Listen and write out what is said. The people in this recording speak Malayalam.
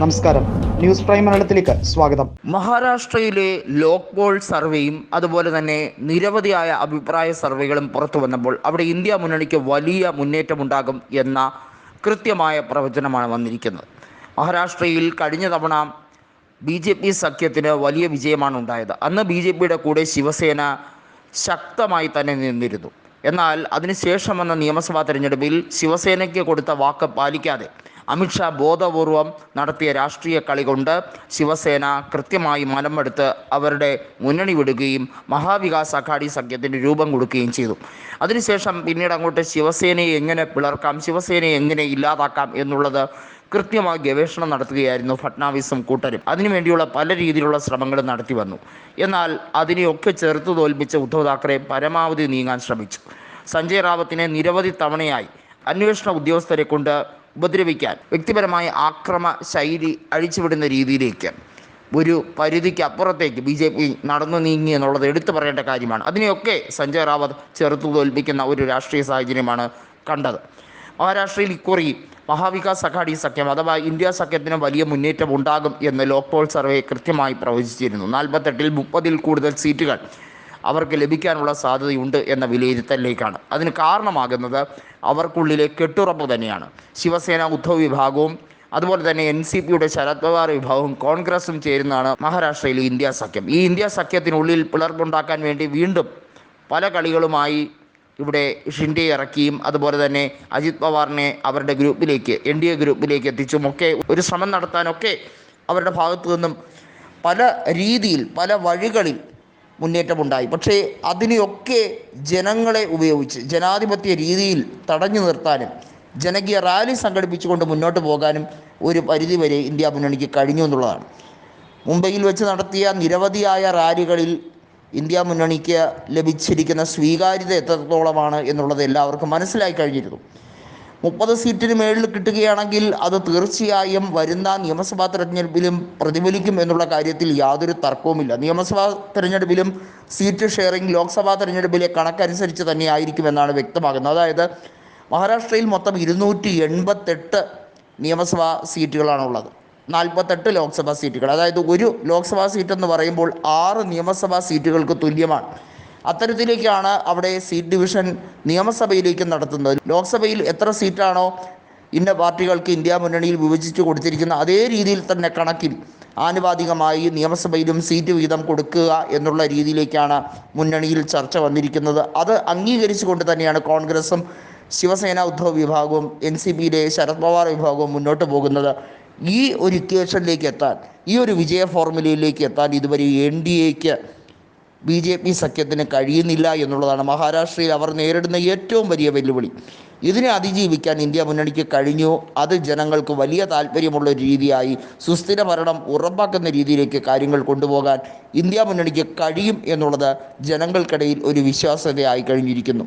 നമസ്കാരം. ന്യൂസ് പ്രൈം മലയാളത്തിലേക്ക് സ്വാഗതം. മഹാരാഷ്ട്രയിലെ ലോക് ബോൾ സർവേയും അതുപോലെ തന്നെ നിരവധിയായ അഭിപ്രായ സർവേകളും പുറത്തു വന്നപ്പോൾ അവിടെ ഇന്ത്യ മുന്നണിക്ക് വലിയ മുന്നേറ്റമുണ്ടാകും എന്ന കൃത്യമായ പ്രവചനമാണ് വന്നിരിക്കുന്നത്. മഹാരാഷ്ട്രയിൽ കഴിഞ്ഞ തവണ ബി ജെ പി സഖ്യത്തിന് വലിയ വിജയമാണ് ഉണ്ടായത്. അന്ന് ബി ജെ പിയുടെ കൂടെ ശിവസേന ശക്തമായി തന്നെ നിന്നിരുന്നു. എന്നാൽ അതിനുശേഷം വന്ന നിയമസഭാ തെരഞ്ഞെടുപ്പിൽ ശിവസേനയ്ക്ക് കൊടുത്ത വാക്ക് പാലിക്കാതെ അമിത്ഷാ ബോധപൂർവം നടത്തിയ രാഷ്ട്രീയ കളി കൊണ്ട് ശിവസേന കൃത്യമായി മലമെടുത്ത് അവരുടെ മുന്നണി വിടുകയും മഹാവികാസ് അഘാടി സഖ്യത്തിന് രൂപം കൊടുക്കുകയും ചെയ്തു. അതിനുശേഷം പിന്നീട് അങ്ങോട്ട് ശിവസേനയെ എങ്ങനെ പിളർക്കാം ശിവസേനയെ എങ്ങനെ ഇല്ലാതാക്കാം എന്നുള്ളത് കൃത്യമായി ഗവേഷണം നടത്തുകയായിരുന്നു ഫട്നാവിസും കൂട്ടരും. അതിനുവേണ്ടിയുള്ള പല രീതിയിലുള്ള ശ്രമങ്ങളും നടത്തി വന്നു. എന്നാൽ അതിനെയൊക്കെ ചെറുത്തു തോൽപ്പിച്ച ഉദ്ധവ് താക്കറെ പരമാവധി നീങ്ങാൻ ശ്രമിച്ചു. സഞ്ജയ് റാവത്തിനെ നിരവധി തവണയായി അന്വേഷണ ഉദ്യോഗസ്ഥരെ കൊണ്ട് ഉപദ്രവിക്കാൻ വ്യക്തിപരമായ ആക്രമ ശൈലി അഴിച്ചുവിടുന്ന രീതിയിലേക്ക് ഒരു പരിധിക്ക് അപ്പുറത്തേക്ക് ബി ജെ പി നടന്നു നീങ്ങി എന്നുള്ളത് എടുത്തു പറയേണ്ട കാര്യമാണ്. അതിനെയൊക്കെ സഞ്ജയ് റാവത്ത് ചെറുത്തു തോൽപ്പിക്കുന്ന ഒരു രാഷ്ട്രീയ സാഹചര്യമാണ് കണ്ടത്. മഹാരാഷ്ട്രയിൽ ഇക്കുറി മഹാവികാസ് അഘാടി സഖ്യം അഥവാ ഇന്ത്യ സഖ്യത്തിന് വലിയ മുന്നേറ്റം ഉണ്ടാകും എന്ന് ലോക്പോൾ സർവേ കൃത്യമായി പ്രവചിച്ചിരുന്നു. നാൽപ്പത്തെട്ടിൽ മുപ്പതിൽ കൂടുതൽ സീറ്റുകൾ അവർക്ക് ലഭിക്കാനുള്ള സാധ്യതയുണ്ട് എന്ന വിലയിരുത്തലിലേക്കാണ്. അതിന് കാരണമാകുന്നത് അവർക്കുള്ളിലെ കെട്ടുറപ്പ് തന്നെയാണ്. ശിവസേന ഉദ്ധവ് വിഭാഗവും അതുപോലെ തന്നെ എൻ സി പിയുടെ ശരത് പവാർ വിഭാഗവും കോൺഗ്രസും ചേരുന്നതാണ് മഹാരാഷ്ട്രയിലെ ഇന്ത്യ സഖ്യം. ഈ ഇന്ത്യ സഖ്യത്തിനുള്ളിൽ പിളർപ്പുണ്ടാക്കാൻ വേണ്ടി വീണ്ടും പല കളികളുമായി ഇവിടെ ഷിൻഡെ ഇറക്കിയും അതുപോലെ തന്നെ അജിത് പവാറിനെ അവരുടെ ഗ്രൂപ്പിലേക്ക് എൻ ഡി എ ഗ്രൂപ്പിലേക്ക് എത്തിച്ചുമൊക്കെ ഒരു ശ്രമം നടത്താനൊക്കെ അവരുടെ ഭാഗത്തു നിന്നും പല രീതിയിൽ പല വഴികളിൽ മുന്നേറ്റമുണ്ടായി. പക്ഷേ അതിനെയൊക്കെ ജനങ്ങളെ ഉപയോഗിച്ച് ജനാധിപത്യ രീതിയിൽ തടഞ്ഞു നിർത്താനും ജനകീയ റാലി സംഘടിപ്പിച്ചുകൊണ്ട് മുന്നോട്ട് പോകാനും ഒരു പരിധിവരെ ഇന്ത്യ മുന്നണിക്ക് കഴിഞ്ഞു എന്നുള്ളതാണ്. മുംബൈയിൽ വെച്ച് നടത്തിയ നിരവധിയായ റാലികളിൽ ഇന്ത്യ മുന്നണിക്ക് ലഭിച്ചിരിക്കുന്ന സ്വീകാര്യത എത്രത്തോളമാണ് എന്നുള്ളത് എല്ലാവർക്കും മനസ്സിലായി കഴിഞ്ഞിരുന്നു. മുപ്പത് സീറ്റിന് മേളിൽ കിട്ടുകയാണെങ്കിൽ അത് തീർച്ചയായും വരുന്ന നിയമസഭാ തെരഞ്ഞെടുപ്പിലും പ്രതിഫലിക്കും എന്നുള്ള കാര്യത്തിൽ യാതൊരു തർക്കവുമില്ല. നിയമസഭാ തെരഞ്ഞെടുപ്പിലും സീറ്റ് ഷെയറിംഗ് ലോക്സഭാ തെരഞ്ഞെടുപ്പിലെ കണക്കനുസരിച്ച് തന്നെ ആയിരിക്കുമെന്നാണ് വ്യക്തമാകുന്നത്. അതായത് മഹാരാഷ്ട്രയിൽ മൊത്തം ഇരുന്നൂറ്റി എൺപത്തെട്ട് നിയമസഭാ സീറ്റുകളാണുള്ളത്. നാൽപ്പത്തെട്ട് ലോക്സഭാ സീറ്റുകൾ. അതായത് ഒരു ലോക്സഭാ സീറ്റ് എന്ന് പറയുമ്പോൾ ആറ് നിയമസഭാ സീറ്റുകൾക്ക് തുല്യമാണ്. അത്തരത്തിലേക്കാണ് അവിടെ സീറ്റ് ഡിവിഷൻ നിയമസഭയിലേക്ക് നടത്തുന്നത്. ലോക്സഭയിൽ എത്ര സീറ്റാണോ ഇന്ന പാർട്ടികൾക്ക് ഇന്ത്യ മുന്നണിയിൽ വിഭജിച്ചു കൊടുത്തിരിക്കുന്ന അതേ രീതിയിൽ തന്നെ കണക്കിൽ ആനുപാതികമായി നിയമസഭയിലും സീറ്റ് വിഹിതം കൊടുക്കുക എന്നുള്ള രീതിയിലേക്കാണ് മുന്നണിയിൽ ചർച്ച വന്നിരിക്കുന്നത്. അത് അംഗീകരിച്ചുകൊണ്ട് തന്നെയാണ് കോൺഗ്രസും ശിവസേന ഉദ്ധവ് വിഭാഗവും എൻ സി പിയിലെ ശരത് പവാർ വിഭാഗവും മുന്നോട്ട് പോകുന്നത്. ഈ ഒരു ഇക്വേഷനിലേക്ക് എത്താൻ ഈ ഒരു വിജയ ഫോർമുലയിലേക്ക് എത്താൻ ഇതുവരെ എൻ ഡി എക്ക് ബി ജെ പി സഖ്യത്തിന് കഴിയുന്നില്ല എന്നുള്ളതാണ് മഹാരാഷ്ട്രയിൽ അവർ നേരിടുന്ന ഏറ്റവും വലിയ വെല്ലുവിളി. ഇതിനെ അതിജീവിക്കാൻ ഇന്ത്യ മുന്നണിക്ക് കഴിഞ്ഞു. അത് ജനങ്ങൾക്ക് വലിയ താല്പര്യമുള്ള ഒരു രീതിയായി സുസ്ഥിര ഭരണം ഉറപ്പാക്കുന്ന രീതിയിലേക്ക് കാര്യങ്ങൾ കൊണ്ടുപോകാൻ ഇന്ത്യ മുന്നണിക്ക് കഴിയും എന്നുള്ളത് ജനങ്ങൾക്കിടയിൽ ഒരു വിശ്വാസ്യതയായി കഴിഞ്ഞിരിക്കുന്നു.